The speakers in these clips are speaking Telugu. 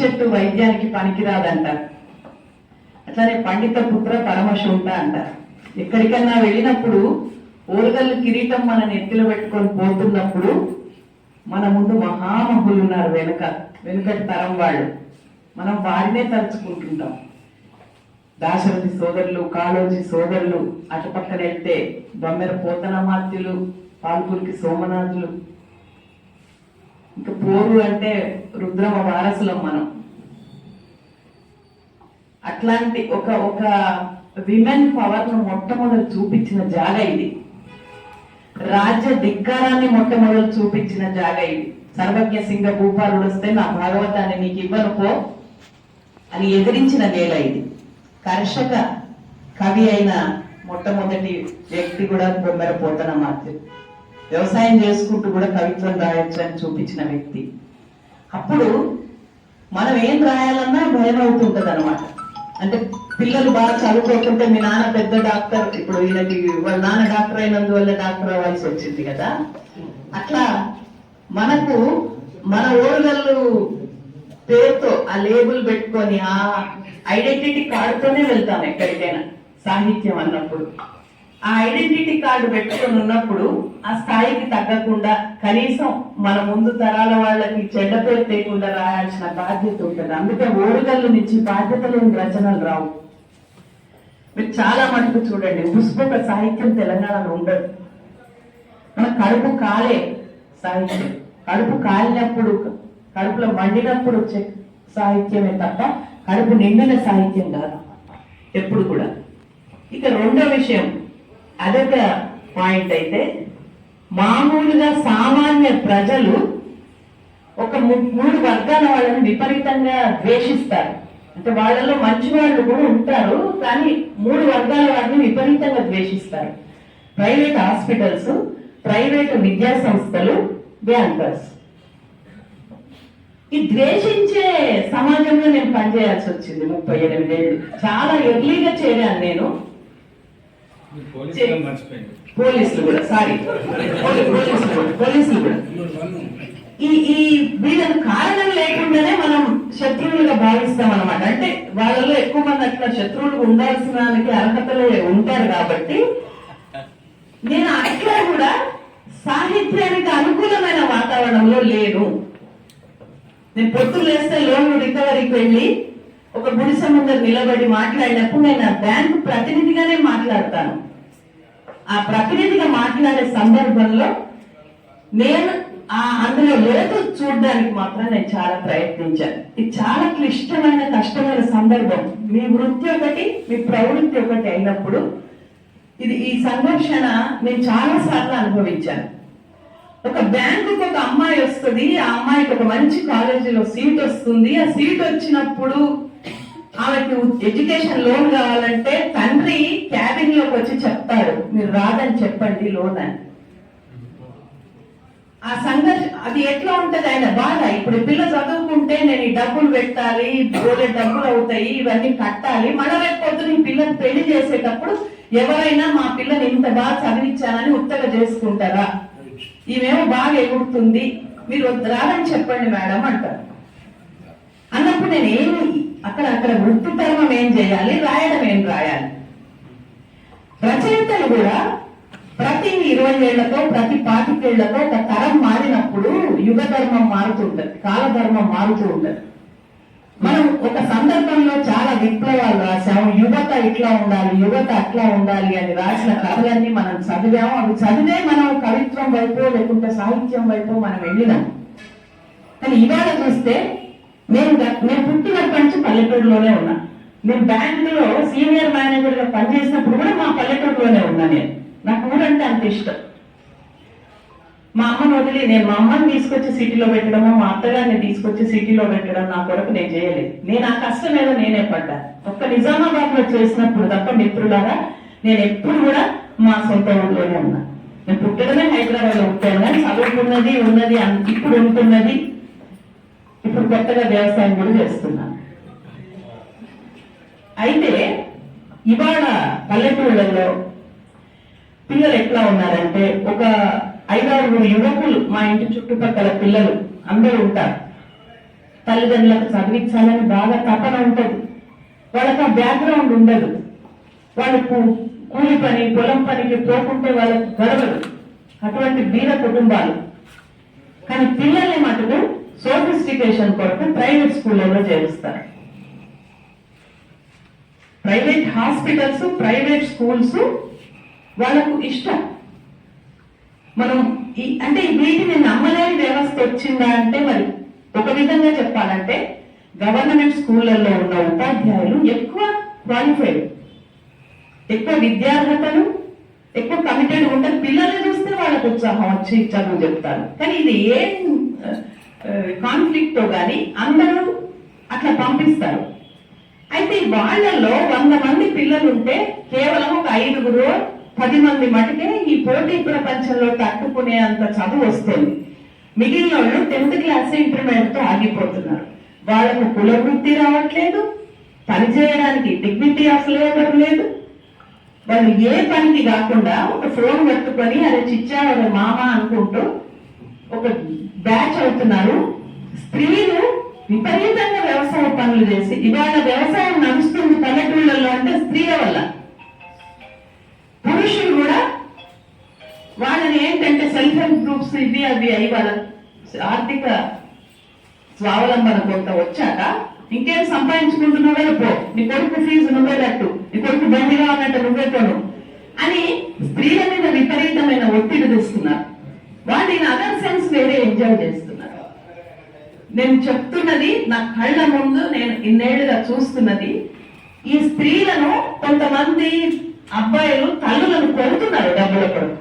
చెట్టు వైద్యానికి పనికిరాదంటారు అట్లానే పండిత పుత్ర పరమశుంట అంటారు ఎక్కడికన్నా వెళ్ళినప్పుడు ఓరగల్లు కిరీటం మన నెత్తిలో పెట్టుకొని పోతున్నప్పుడు మన ముందు మహామహులు ఉన్నారు వెనుక వెనుకటి తరం వాళ్ళు. మనం వారినే తలుచుకుంటుంటాం. దాశరథి సోదరులు కాళోజీ సోదరులు అటు పక్కన వెళ్తే బొమ్మెర పోతనమాత్యులు పాల్పురికి సోమనాథులు ఇంకా పోరు అంటే రుద్రమ వారసులం మనం. అట్లాంటి ఒక ఒక విమెన్ పవర్ను మొట్టమొదటి చూపించిన జాగ ఇది. రాజ్య ధిక్కారాన్ని మొట్టమొదటి చూపించిన జాగ ఇది. సర్వజ్ఞ సింగ భూపాలుడు వస్తే నా భాగవతాన్ని నీకు ఇవ్వను పో అని ఎదిరించిన నేల ఇది. కర్షక కవి అయిన మొట్టమొదటి వ్యక్తి కూడా బొమ్మెర పోతన మాత్రం. వ్యవసాయం చేసుకుంటూ కూడా కవిత్వం రాయొచ్చు అని చూపించిన వ్యక్తి. అప్పుడు మనం ఏం రాయాలన్నా భయం అవుతుంటది అనమాట అంటే పిల్లలు బాగా చదువుకోకుంటే మీ నాన్న పెద్ద డాక్టర్ ఇప్పుడు వీళ్ళకి వాళ్ళ నాన్న డాక్టర్ అయినందువల్ల డాక్టర్ అవ్వాల్సి వచ్చింది కదా. అట్లా మనకు మన ఓరుగల్లు పేరుతో ఆ లేబుల్ పెట్టుకొని ఆ ఐడెంటిటీ కార్డుతోనే వెళ్తాం ఎక్కడికైనా సాహిత్యం అన్నప్పుడు. ఆ ఐడెంటిటీ కార్డు పెట్టుకొని ఉన్నప్పుడు ఆ స్థాయికి తగ్గకుండా కనీసం మన ముందు తరాల వాళ్ళకి చెడ్డ పేరు తేకుండా రాయాల్సిన బాధ్యత ఉంటుంది. అందుకే ఓరుగల్లు నుంచి బాధ్యత లేని రచనలు రావు. మీరు చాలా మటుకు చూడండి పుష్పక సాహిత్యం తెలంగాణలో ఉండదు. మన కడుపు కాలే సాహిత్యం. కడుపు కాలినప్పుడు కడుపులో మండినప్పుడు వచ్చే సాహిత్యమే తప్ప కడుపు నిండిన సాహిత్యం కాదు. ఎప్పుడు కూడా. ఇక రెండో విషయం అదొక పాయింట్ అయితే మామూలుగా సామాన్య ప్రజలు ఒక మూడు వర్గాల వాళ్ళని విపరీతంగా ద్వేషిస్తారు. అంటే వాళ్ళలో మంచి వాళ్ళు కూడా ఉంటారు కానీ మూడు వర్గాల వారిని విపరీతంగా ద్వేషిస్తారు. ప్రైవేట్ హాస్పిటల్స్ ప్రైవేట్ విద్యా సంస్థలు బ్యాంకర్స్. ఈ ద్వేషించే సమాజంలో నేను పనిచేయాల్సి వచ్చింది ముప్పై ఎనిమిదేళ్ళు. చాలా ఎర్లీగా చేరాను నేను. పోలీసులు కూడా సారీ. పోలీసులు కూడా పోలీసులు కూడా. ఈ ఈ వీళ్ళకి కారణం లేకుండానే మనం శత్రువులుగా భావిస్తాం అనమాట అంటే వాళ్ళలో ఎక్కువ మంది అట్లా శత్రువులు ఉండాల్సిన అర్హతలు ఉంటారు కాబట్టి నేను అట్లా కూడా సాహిత్యానికి అనుకూలమైన వాతావరణంలో లేను. నేను పొద్దులు వేస్తే లోన్ రికవరీకి వెళ్ళి ఒక గుడిసె ముందర నిలబడి మాట్లాడినప్పుడు నేను ఆ బ్యాంకు ప్రతినిధిగానే మాట్లాడతాను. ఆ ప్రతినిధిగా మాట్లాడే సందర్భంలో నేను ఆ అందులో లోతు చూడడానికి మాత్రం నేను చాలా ప్రయత్నించాను. ఇది చాలా క్లిష్టమైన కష్టమైన సందర్భం. మీ వృత్తి ఒకటి మీ ప్రవృత్తి ఒకటి అయినప్పుడు ఇది ఈ సంఘర్షణ నేను చాలా సార్లు అనుభవించాను. ఒక బ్యాంకుకి ఒక అమ్మాయి వస్తుంది ఆ అమ్మాయికి ఒక మంచి కాలేజీలో సీట్ వస్తుంది. ఆ సీట్ వచ్చినప్పుడు ఆమెకి ఎడ్యుకేషన్ లోన్ కావాలంటే తండ్రి క్యాబిన్లోకి వచ్చి చెప్తారు మీరు రాదని చెప్పండి లోన్ అని. ఆ సంఘర్ష అది ఎట్లా ఉంటది ఆయన బాధ? ఇప్పుడు పిల్ల చదువుకుంటే నేను ఈ డబ్బులు పెట్టాలి బోలే డబ్బులు అవుతాయి ఇవన్నీ కట్టాలి. మళ్ళీ రేపు పొద్దున ఈ పిల్లని పెళ్ళి చేసేటప్పుడు ఎవరైనా మా పిల్లని ఇంత బాగా చదివించానని ఉత్తగా చేసుకుంటారా? ఈమెమో బాగా ఎగురుతుంది. మీరు వద్దు రాదని చెప్పండి మేడం అంటారు. అన్నప్పుడు నేను ఏమి అక్కడ అక్కడ వృత్తి ధర్మం ఏం చేయాలి? రాయడం ఏం రాయాలి? రచయితలు కూడా ప్రతి ఇరవై ఏళ్ళతో ప్రతి పాతికేళ్ళతో ఒక తరం మారినప్పుడు యుగ ధర్మం మారుతుంటది కాలధర్మం మారుతూ ఉంటది. మనం ఒక సందర్భంలో చాలా విప్లవాలు రాసాము యువత ఇట్లా ఉండాలి యువత అట్లా ఉండాలి అని రాసిన కథలన్నీ మనం చదివాము. అవి చదివే మనం కవిత్వం వైపు లేకుంటే సాహిత్యం వైపు మనం వెళ్ళినాం. కానీ ఇవాళ చూస్తే నేను నేను పుట్టినప్పటి నుంచి పల్లెటూరులోనే ఉన్నా. నేను బ్యాంకులో సీనియర్ మేనేజర్గా పనిచేసినప్పుడు కూడా మా పల్లెటూరులోనే ఉన్నా నేను. నాకు ఊరంటే అంత ఇష్టం. మా అమ్మని వదిలి నేను మా అమ్మని తీసుకొచ్చి సిటీలో పెట్టడము మా అత్తగారిని తీసుకొచ్చి సిటీలో పెట్టడం నా కొరకు నేను చేయలేదు. నేను ఆ కష్టం ఏదో నేనే పడ్డా. ఒక్క నిజామాబాద్లో చేసినప్పుడు తప్ప మిత్రులారా నేను ఎప్పుడు కూడా మా సొంత ఊళ్ళోనే ఉన్నా. నేను పుట్టడమే హైదరాబాద్లో ఉంటాను కానీ చదువుకున్నది ఉన్నది ఇప్పుడు ఉంటున్నది ఇప్పుడు కొత్తగా వ్యవసాయం కూడా చేస్తున్నాను అయితే ఇవాళ పల్లెటూళ్ళలో పిల్లలు ఎట్లా ఉన్నారంటే ఒక ఐదారుగురు యువకులు మా ఇంటి చుట్టుపక్కల పిల్లలు అందరూ ఉంటారు. తల్లిదండ్రులకు చదివించాలని బాగా తపన ఉంటుంది. వాళ్ళకి ఆ బ్యాక్గ్రౌండ్ ఉండదు. వాళ్ళకు కూలి పని పొలం పనికి పోకుంటే వాళ్ళకు గడవదు. అటువంటి వీర కుటుంబాలు. కానీ పిల్లల్ని మటుకు సోఫిస్టికేషన్ కొరకు ప్రైవేట్ స్కూళ్ళలో చేరుస్తారు. ప్రైవేట్ హాస్పిటల్స్ ప్రైవేట్ స్కూల్స్ వాళ్ళకు ఇష్టం. మనం ఈ అంటే వీటిని నమ్మలేని వ్యవస్థ వచ్చిందా అంటే మరి ఒక విధంగా చెప్పాలంటే గవర్నమెంట్ స్కూళ్ళల్లో ఉన్న ఉపాధ్యాయులు ఎక్కువ క్వాలిఫైడ్ ఎక్కువ విద్యార్హతలు ఎక్కువ కమిటెడ్ ఉంటారు పిల్లల్ని చూస్తే వాళ్ళకు ఉత్సాహం వచ్చి చదువు చెప్తారు. కానీ ఇది ఏం కాన్ఫ్లిక్ట్ కానీ అందరూ అట్లా పంపిస్తారు. అయితే వాళ్ళల్లో వంద మంది పిల్లలు ఉంటే కేవలం ఒక ఐదుగురు పది మంది మటుకే ఈ పోటీ ప్రపంచంలో తట్టుకునే అంత చదువు వస్తుంది. మిగిలిన వాళ్ళు టెన్త్ క్లాస్ ఇంటర్మీడియట్తో ఆగిపోతున్నారు. వాళ్ళకు కుల వృత్తి రావట్లేదు పని చేయడానికి డిగ్నిటీ ఆఫ్ లేబర్ లేదు. వాళ్ళు ఏ పనికి కాకుండా ఒక ఫోన్ పట్టుకొని అరే చిచ్చా అరే మామ అనుకుంటూ ఒక బ్యాచ్ అవుతున్నారు. స్త్రీలు విపరీతంగా వ్యవసాయ పనులు చేసి ఇవాళ వ్యవసాయం నడుస్తుంది పల్లెటూళ్ళల్లో అంటే స్త్రీల వల్ల. పురుషులు కూడా వాళ్ళని ఏంటంటే సెల్ఫ్ హెల్ప్ గ్రూప్స్ ఇవి అవి అయి వాళ్ళ ఆర్థిక స్వావలంబన కొంత వచ్చాక ఇంకేం సంపాదించుకుంటున్నావే పో. నీ కొడుకు ఫీజు నువ్వే కట్టు. నీ కొడుకు బండి కావాలంటే నువ్వే కొను. అని స్త్రీల మీద విపరీతమైన ఒత్తిడి తెస్తున్నారు. వాళ్ళు ఇన్ అదర్ సెన్స్ వేరే ఎంజాయ్ చేస్తున్నారు. నేను చెప్తున్నది నా కళ్ళ ముందు నేను ఇన్నేళ్ళుగా చూస్తున్నది. ఈ స్త్రీలను కొంతమంది అబ్బాయిలు తల్లులను కొడుతున్నారు డబ్బుల కొరకు.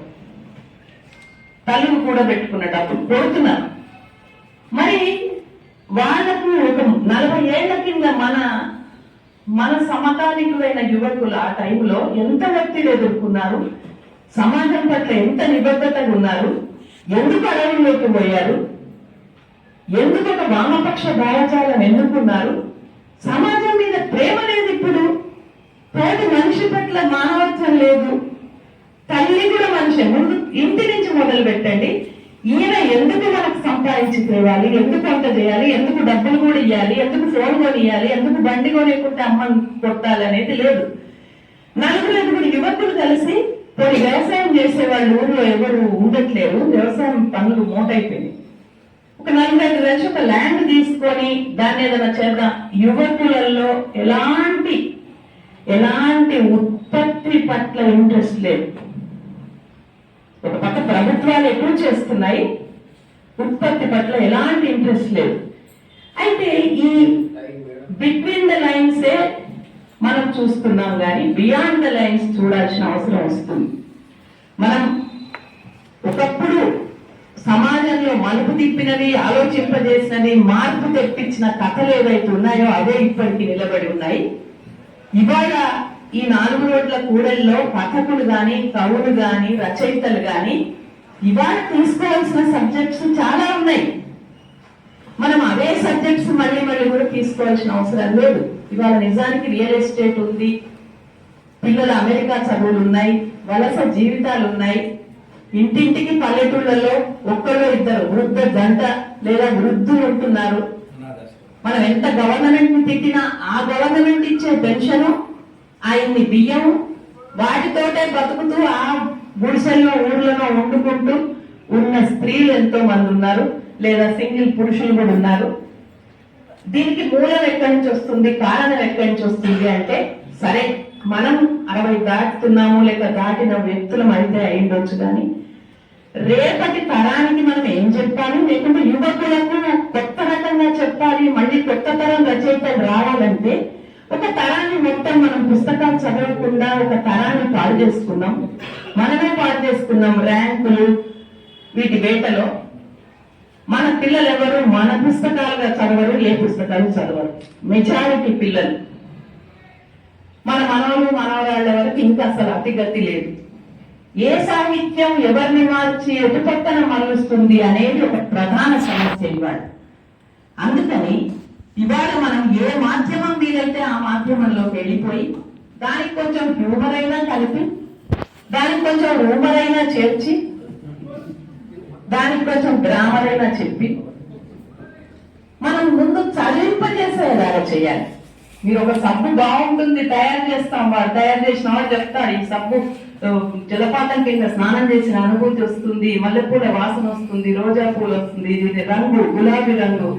తల్లును కూడా పెట్టుకున్న డబ్బులు కొడుతున్నారు. మరి వాళ్ళకు ఒక నలభై ఏళ్ళ కింద మన మన సమకాలీకులైన యువకులు ఆ టైంలో ఎంత ఒత్తిడి ఎదుర్కొన్నారు? సమాజం పట్ల ఎంత నిబద్ధతగా ఉన్నారు? ఎందుకు అడవుల్లోకి పోయారు? ఎందుకు ఒక వామపక్ష భావజాలను ఎన్నుకున్నారు? సమాజం మీద ప్రేమ లేదు ఇప్పుడు. ప్రతి మనిషి పట్ల మానవత్వం లేదు. తల్లి కూడా మనిషి. ముందు ఇంటి నుంచి మొదలు పెట్టండి. ఈయన ఎందుకు మనకు సంపాదించి తేవాలి? ఎందుకు అంత చేయాలి? ఎందుకు డబ్బులు కూడా ఇవ్వాలి ఎందుకు ఫోన్ కొనియాలి ఎందుకు బండి కొనియకుంటే అమ్మని కొట్టాలి అనేది లేదు. నలుగురు ఐదుగురు యువకులు కలిసి కొన్ని వ్యవసాయం చేసే వాళ్ళు ఊర్లో ఎవరు ఉండట్లేరు వ్యవసాయం పనులు మోటైపోయినాయి. ఒక నలభై ఐదు లక్షల ఒక ల్యాండ్ తీసుకొని దాన్ని ఏదైనా చేద్దాం. యువకులలో ఎలాంటి ఎలాంటి ఉత్పత్తి పట్ల ఇంట్రెస్ట్ లేదు. ఒక పక్క ప్రభుత్వాలు ఎక్కువ చేస్తున్నాయి ఉత్పత్తి పట్ల ఎలాంటి ఇంట్రెస్ట్ లేదు. అయితే ఈ బిట్వీన్ ద లైన్సే మనం చూస్తున్నాం కానీ బియాండ్ ద లైన్స్ చూడాల్సిన అవసరం వస్తుంది. మనం ఒకప్పుడు సమాజంలో మలుపు తిప్పినవి ఆలోచింపజేసినవి మార్పు తెప్పించిన కథలు ఏవైతే ఉన్నాయో అవే ఇప్పటికీ నిలబడి ఉన్నాయి. ఇవాళ ఈ నాలుగు రోడ్ల కూడల్లో కథకులు గాని కవులు గాని రచయితలు గాని ఇవాళ తీసుకోవాల్సిన సబ్జెక్ట్స్ చాలా ఉన్నాయి. మనం అవే సబ్జెక్ట్స్ మళ్ళీ మళ్ళీ కూడా తీసుకోవాల్సిన అవసరం లేదు. ఇవాళ నిజానికి రియల్ ఎస్టేట్ ఉంది పిల్లల అమెరికా చదువులు ఉన్నాయి వలస జీవితాలు ఉన్నాయి ఇంటింటికి పల్లెటూళ్ళలో ఒక్కరో ఇద్దరు వృద్ధ జంట లేదా వృద్ధులు ఉంటున్నారు. మనం ఎంత గవర్నమెంట్ని తిట్టినా ఆ గవర్నమెంట్ ఇచ్చే పెన్షన్ ఆయన్ని బియ్యం వాటితోటే బతుకుతూ ఆ గుడిసెల్లో ఊర్లలో వండుకుంటూ ఉన్న స్త్రీలు ఎంతో మంది ఉన్నారు. లేదా సింగిల్ పురుషులు కూడా ఉన్నారు. దీనికి మూలం ఎక్కడి నుంచి వస్తుంది? కారణం ఎక్కడి నుంచి వస్తుంది అంటే సరే మనం అరవై దాటుతున్నాము లేక దాటిన వ్యక్తులం అయితే అయిండొచ్చు కానీ రేపటి తరానికి మనం ఏం చెప్పాలి? లేకుంటే యువకులకు కొత్త రకంగా చెప్పాలి మళ్ళీ కొత్త తరం రచయితలు రావాలంటే ఒక తరాన్ని మొత్తం మనం పుస్తకాలు చదవకుండా ఒక తరాన్ని పాడు చేసుకున్నాం. మనమే పాడు చేసుకున్నాం ర్యాంకులు వీటి వేటలో. మన పిల్లలు ఎవరు మన పుస్తకాలుగా చదవరు ఏ పుస్తకాలు చదవరు. మెజారిటీ పిల్లలు. మన మనవలు మనవరాళ్ళ వరకు ఇంకా అసలు అతిగతి లేదు. ఏ సాహిత్యం ఎవరిని మార్చి ఎటుపక్కన మరలుస్తుంది అనేది ఒక ప్రధాన సమస్య ఇవాళ. అందుకని ఇవాళ మనం ఏ మాధ్యమం వీలైతే ఆ మాధ్యమంలోకి వెళ్ళిపోయి దానికి కొంచెం హ్యూమర్ అయినా కలిపి దానికి కొంచెం రూమర్ అయినా చేర్చి దానికి కొంచెం గ్రామర్ అయినా చెప్పి మనం ముందు ముందు చదివింపజేసేలాగా చేయాలి. మీరు ఒక సబ్బు బాగుంటుంది తయారు చేస్తాం వాడు తయారు చేసిన వాళ్ళు చెప్తారు ఈ సబ్బు జలపాతం కింద స్నానం చేసిన అనుభూతి వస్తుంది మల్లెపూల వాసన వస్తుంది రోజా పూలు వస్తుంది ఇది రంగు గులాబీ రంగు.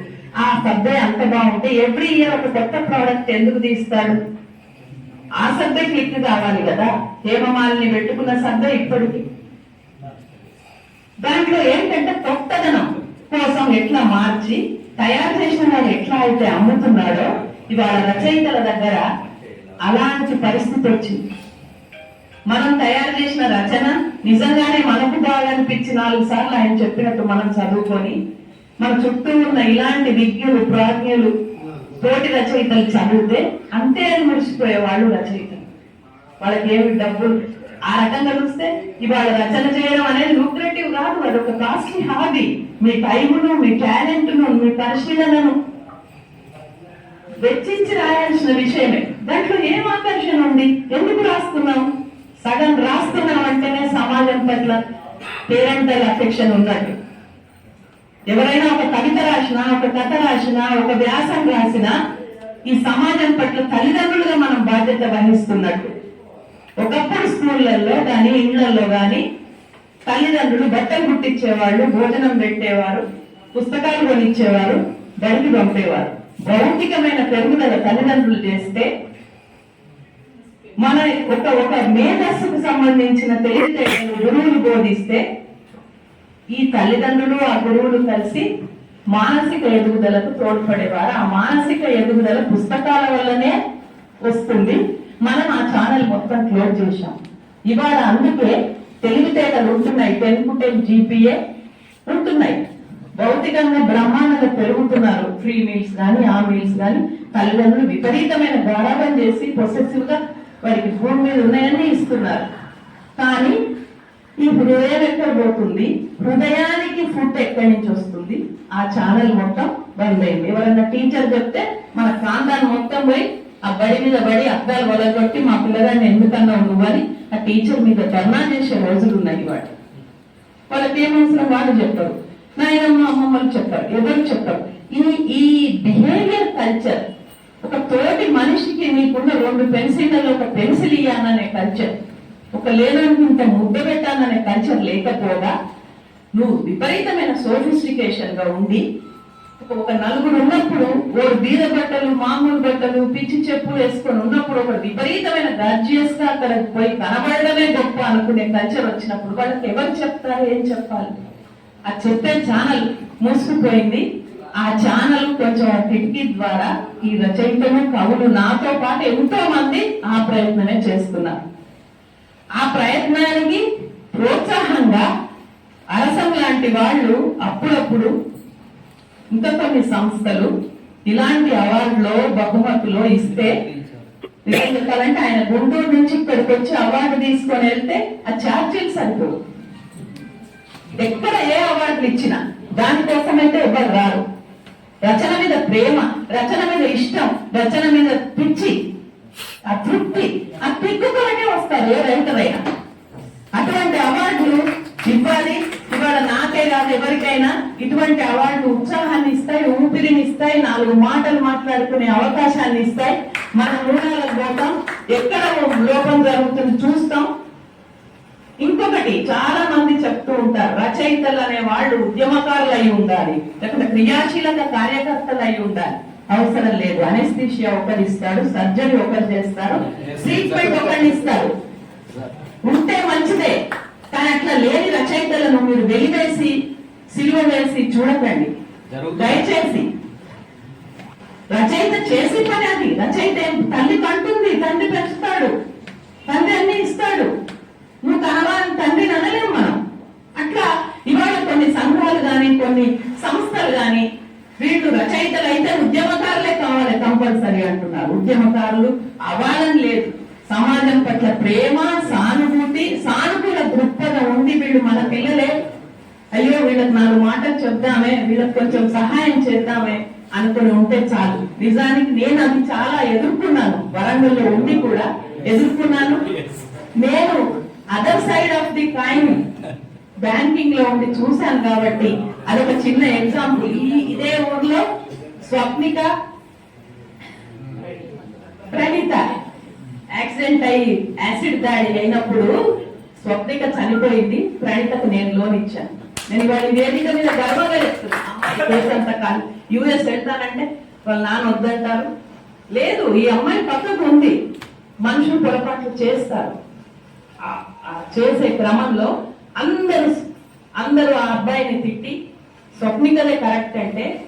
ఆ సబ్బే అంత బాగుంటే ఎవ్రీ ఇయర్ ఒక కొత్త ప్రోడక్ట్ ఎందుకు తీస్తాడు ఆ సబ్బే క్లిక్ కావాలి కదా హేమమాలిని పెట్టుకున్న సబ్బే ఇప్పటికి. దాంట్లో ఏంటంటే కొత్తదనం కోసం ఎట్లా మార్చి తయారు చేసిన వాళ్ళు ఎట్లా అయితే అమ్ముతున్నాడో ఇవాళ రచయితల దగ్గర అలాంటి పరిస్థితి వచ్చింది. మనం తయారు చేసిన రచన నిజంగానే మనకు బాగనిపించి నాలుగు సార్లు ఆయన చెప్పినట్టు మనం చదువుకొని మన చుట్టూ ఉన్న ఇలాంటి విజ్ఞులు ప్రాజ్ఞులు తోటి రచయితలు చదివితే అంతే అని మురిసిపోయే వాళ్ళు రచయితలు. వాళ్ళకి ఏమి డబ్బులు ఆ రకంగా చూస్తే ఇవాళ రచన చేయడం అనేది లూక్రేటివ్ కాదు. అది ఒక కాస్ట్లీ హాబీ మీ టైమును మీ టాలెంట్ను మీ పరిశీలనను వెచ్చించి రాయాల్సిన విషయమే. దాంట్లో ఏం ఆకర్షణ ఉంది? ఎందుకు రాస్తున్నాం సగం రాస్తున్నాం అంటేనే సమాజం పట్ల పేరెంటల్ అఫెక్షన్ ఉన్నట్టు ఎవరైనా ఒక కవిత రాసినా ఒక కథ రాసినా ఒక వ్యాసం రాసినా ఈ సమాజం పట్ల తల్లిదండ్రులుగా మనం బాధ్యత వహిస్తున్నట్టు. ఒకప్పుడు స్కూళ్ళల్లో కానీ ఇళ్ళలో కానీ తల్లిదండ్రులు బట్టలు కుట్టించేవాళ్ళు భోజనం పెట్టేవారు పుస్తకాలు కొనిచ్చేవారు బడికి పంపేవారు. భౌతికమైన పెరుగుదల తల్లిదండ్రులు చేస్తే మన ఒక ఒక మేధస్సుకు సంబంధించిన తెలివితేటలు గురువులు బోధిస్తే ఈ తల్లిదండ్రులు ఆ గురువులు కలిసి మానసిక ఎదుగుదలకు తోడ్పడేవారు. ఆ మానసిక ఎదుగుదల పుస్తకాల వల్లనే వస్తుంది. మనం ఆ ఛానల్ మొత్తం క్లోజ్ చేశాం. ఇవాళ అందుకే తెలివితేటలు ఉంటున్నాయి. టెన్ టు టెన్ జీపీఏ ఉంటున్నాయి. భౌతికంగా బ్రహ్మాండంగా పెరుగుతున్నారు. ఫ్రీ మీల్స్ కానీ ఆ మీల్స్ కానీ తల్లిదండ్రులు విపరీతమైన గారాబం చేసి పొసెసివ్గా వారికి భూమి మీద ఉన్నాయని ఇస్తున్నారు. కానీ ఈ హృదయం ఎక్కడ పోతుంది? హృదయానికి ఫుడ్ ఎక్కడి నుంచి వస్తుంది? ఆ ఛానల్ మొత్తం బంద్ అయింది ఎవరైనా టీచర్ చెప్తే మన ప్రాంతాన్ని మొత్తం పోయి ఆ బడి మీద బడి అద్దాలు వదలగొట్టి మా పిల్లగాన్ని ఎందుకన్నా నువ్వని ఆ టీచర్ మీద ధర్నా చేసే రోజులు ఉన్నాయి వాటి వాళ్ళకి ఏమవసరం వాళ్ళు చెప్పరు. నాయనమ్మ అమ్మమ్మలు చెప్పారు ఎవరు చెప్పారు. ఈ ఈ బిహేవియర్ కల్చర్ ఒక తోటి మనిషికి నీకున్న రెండు పెన్సిళ్ళలో ఒక పెన్సిల్ ఇయ్యాననే కల్చర్ ఒక లేదనుకుంటే ముద్ద పెట్టాననే కల్చర్ లేకపోగా నువ్వు విపరీతమైన సోఫిస్టికేషన్గా ఉండి ఒక- నలుగురు ఉన్నప్పుడు ఓ బీద బట్టలు మామూలు బట్టలు పిచ్చి చెప్పులు వేసుకొని ఉన్నప్పుడు ఒక విపరీతమైన గర్జియస్గా అక్కడ పోయి కనబడడమే గొప్ప అనుకునే కల్చర్ వచ్చినప్పుడు వాళ్ళకి ఎవరు చెప్తారు ఏం చెప్పాలి? ఆ చెప్పే ఛానల్ మూసుకుపోయింది. ఆ ఛానల్ కొంచెం కిటికీ ద్వారా ఈ రచయితలు కవులు నాతో పాటు ఎంతో మంది ఆ ప్రయత్నమే చేస్తున్నారు. ఆ ప్రయత్నానికి ప్రోత్సాహంగా అరసం లాంటి వాళ్ళు అప్పుడప్పుడు ఇంకా కొన్ని సంస్థలు ఇలాంటి అవార్డులో బహుమతులో ఇస్తే నిజం చెప్పాలంటే ఆయన గుంటూరు నుంచి ఇక్కడికి వచ్చి అవార్డు తీసుకొని వెళ్తే ఆ ఛార్జీలు సరిపోవు. ఎక్కడ ఏ అవార్డులు ఇచ్చినా దానికోసమైతే ఎవరు రారు? రచన మీద ప్రేమ రచన మీద ఇష్టం రచన మీద పిచ్చి ఆ తృప్తి ఆ పిక్కుతోనే వస్తారు ఏ రైతులైనా అటువంటి అవార్డులు ఇవ్వాలి. ఇవాళ నాకే కాదు ఎవరికైనా ఇటువంటి అవార్డులు ఉత్సాహాన్ని ఇస్తాయి ఊపిరిని ఇస్తాయి నాలుగు మాటలు మాట్లాడుకునే అవకాశాన్ని ఇస్తాయి. మన ఊళ్ళకు పోతాం. ఎక్కడ లోపం జరుగుతుంది చూస్తాం. ఇంకొకటి చాలా మంది చెప్తూ ఉంటారు రచయితలు అనే వాళ్ళు ఉద్యమకారులు అయి ఉండాలి లేకపోతే క్రియాశీలక కార్యకర్తలు అయి ఉండాలి. అవసరం లేదు. అనెస్థిషియా ఒకరు ఇస్తాడు సర్జరీ ఒకరు చేస్తారు ట్రీట్మెంట్ ఒకరిని ఇస్తారు. ఉంటే మంచిదే కానీ అట్లా లేని రచయితలను మీరు వెలివేసి సిలువ వేసి చూడకండి. దయచేసి. రచయిత చేసి పని అది. రచయిత ఏం తల్లి కంటుంది తండ్రి పెంచుతాడు తండ్రి అన్ని ఇస్తాడు నువ్వు కనవాలని తండ్రిని అనలేము మనం అట్లా ఇవాళ కొన్ని సంఘాలు గాని కొన్ని సంస్థలు గాని వీళ్ళు రచయితలు అయితే ఉద్యమకారులే కావాలి కంపల్సరీ అంటున్నారు ఉద్యమకారులు అవ్వాలని లేదు. సమాజం పట్ల ప్రేమ సానుభూతి సానుకూల దృక్పథం ఉంది వీళ్ళు మన పిల్లలే. అయ్యో వీళ్ళకి నాలుగు మాటలు చెప్దామే వీళ్ళకి కొంచెం సహాయం చేద్దామే అనుకుని ఉంటే చాలు. నిజానికి నేను అది చాలా ఎదుర్కొన్నాను. వరంగల్లో ఉండి కూడా ఎదుర్కొన్నాను. నేను other side of the coin బ్యాంకింగ్లో ఉండి చూశాను కాబట్టి అదొక చిన్న ఎగ్జాంపుల్ ఈ ఇదే ఊర్లో స్వప్నిక ప్రణిత. యాక్సిడెంట్ అయ్యి యాసిడ్ దాడి అయినప్పుడు స్వప్నిక చనిపోయింది. ప్రణితకు నేను లోన్ ఇచ్చాను. నేను ఇవాళ వేదిక మీద గర్వంగా చెప్తున్నా. కాదు. యూఎస్ వెళ్తానంటే వాళ్ళ నాన్న వద్దంటారు. లేదు ఈ అమ్మాయి పక్కకు ఉంది. మనుషులు పొరపాట్లు చేస్తారు. చేసే క్రమంలో అందరూ అందరూ ఆ అబ్బాయిని తిట్టి స్వప్నికలే కరెక్ట్ అంటే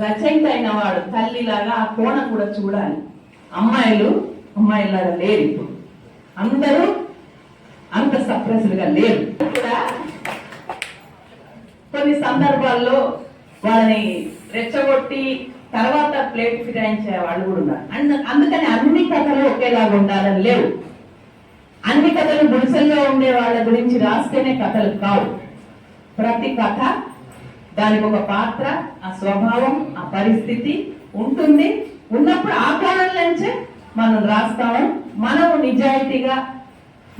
రచయిత అయిన వాడు తల్లిలాగా ఆ కోణం కూడా చూడాలి. అమ్మాయిలు అమ్మాయిలాగా లేరు ఇప్పుడు. అందరూ అంత సప్రెస్డ్గా లేరు. కూడా కొన్ని సందర్భాల్లో వాళ్ళని రెచ్చగొట్టి తర్వాత ప్లేట్ ఫిరాయించే వాళ్ళు కూడా ఉన్నారు. అందు- అందుకని అన్ని కథలు ఒకేలాగా ఉండాలని లేవు. అన్ని కథలు గుడిసెల్లో ఉండే వాళ్ళ గురించి రాస్తేనే కథలు కావు. ప్రతి కథ దానికి ఒక పాత్ర ఆ స్వభావం ఆ పరిస్థితి ఉంటుంది. ఉన్నప్పుడు ఆ కోణం నుంచే మనం రాస్తాము. మనము నిజాయితీగా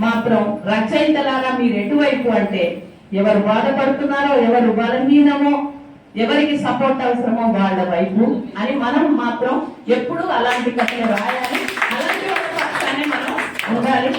మాత్రం రచయితలాగా మీరు ఎటువైపు అంటే ఎవరు బాధపడుతున్నారో ఎవరు బలహీనమో ఎవరికి సపోర్ట్ అవసరమో వాళ్ళ వైపు అని మనం మాత్రం ఎప్పుడు అలాంటి కథలు రాయాలి. అలాంటి మనం ఉండాలి.